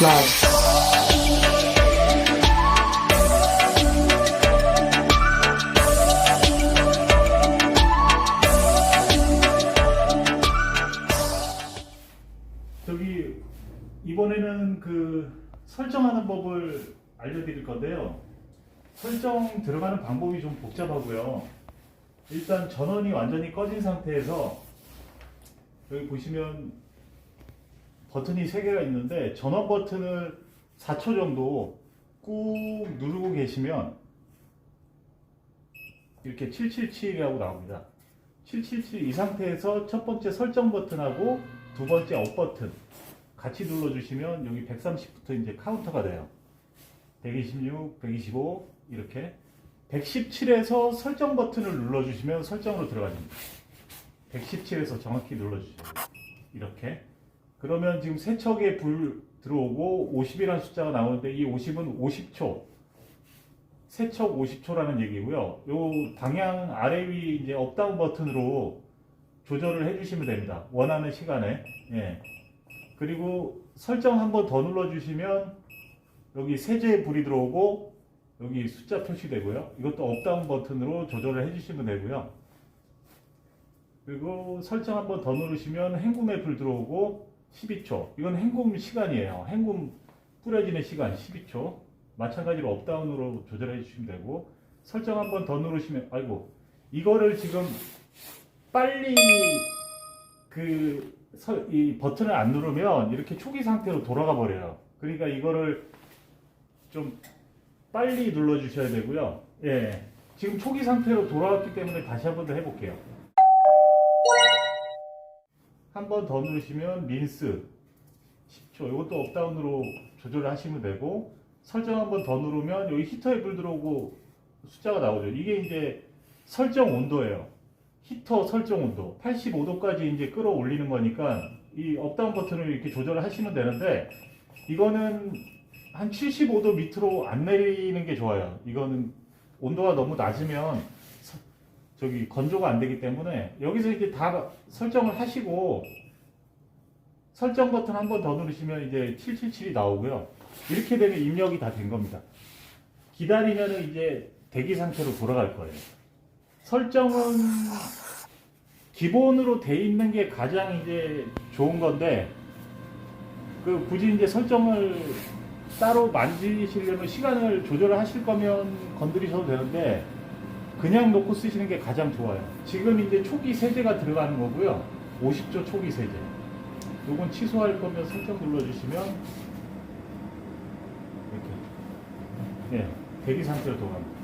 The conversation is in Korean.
love. 저기 이번에는 그 설정하는 법을 알려드릴 건데요. 설정 들어가는 방법이 좀 복잡하고요. 일단 전원이 완전히 꺼진 상태에서 여기 보시면 버튼이 3개가 있는데 전원 버튼을 4초 정도 꾹 누르고 계시면 이렇게 777이라고 나옵니다. 777 이 상태에서 첫 번째 설정 버튼하고 두 번째 업 버튼 같이 눌러주시면 여기 130부터 이제 카운터가 돼요. 126, 125 이렇게 117에서 설정 버튼을 눌러주시면 설정으로 들어가집니다. 117에서 정확히 돼요. 이렇게 그러면 지금 세척에 불 들어오고 50이라는 숫자가 나오는데 이 50은 50초 세척 50초라는 얘기고요. 요 방향 아래 위 이제 업다운 버튼으로 조절을 해주시면 됩니다. 원하는 시간에. 예. 그리고 설정 한 번 더 눌러주시면 여기 세제에 불이 들어오고 여기 숫자 표시되고요. 이것도 업다운 버튼으로 조절을 해주시면 되고요. 그리고 설정 한 번 더 누르시면 헹굼에 불 들어오고 12초. 이건 헹굼 시간이에요. 헹굼 뿌려지는 시간 12초. 마찬가지로 업다운으로 조절해 주시면 되고 설정 한 번 더 누르시면 아이고 이거를 지금 빨리 그 이 버튼을 안 누르면 이렇게 초기 상태로 돌아가 버려요. 그러니까 이거를 좀 빨리 눌러 주셔야 되고요. 예. 지금 초기 상태로 돌아왔기 때문에 다시 한 번 더 해볼게요. 한 번 더 누르시면 민스 10초. 이것도 업다운으로 조절을 하시면 되고 설정 한 번 더 누르면 여기 히터에 불 들어오고 숫자가 나오죠. 이게 이제 설정 온도예요. 히터 설정 온도 85도까지 이제 끌어올리는 거니까 이 업다운 버튼을 이렇게 조절을 하시면 되는데 이거는 한 75도 밑으로 안 내리는 게 좋아요. 이거는 온도가 너무 낮으면 서- 저기 건조가 안 되기 때문에 여기서 이제 다 설정을 하시고 설정 버튼 한 번 더 누르시면 이제 777이 나오고요. 이렇게 되면 입력이 다 된 겁니다. 기다리면 이제 대기 상태로 돌아갈 거예요. 설정은 기본으로 돼 있는 게 가장 이제 좋은 건데 그 굳이 이제 설정을 따로 만지시려면 시간을 조절을 하실 거면 건드리셔도 되는데 그냥 놓고 쓰시는 게 가장 좋아요. 지금 이제 초기 세제가 들어가는 거고요. 50조 초기 세제. 요건 취소할 거면 설정 눌러주시면 이렇게 예, 대기 상태로 돌아갑니다.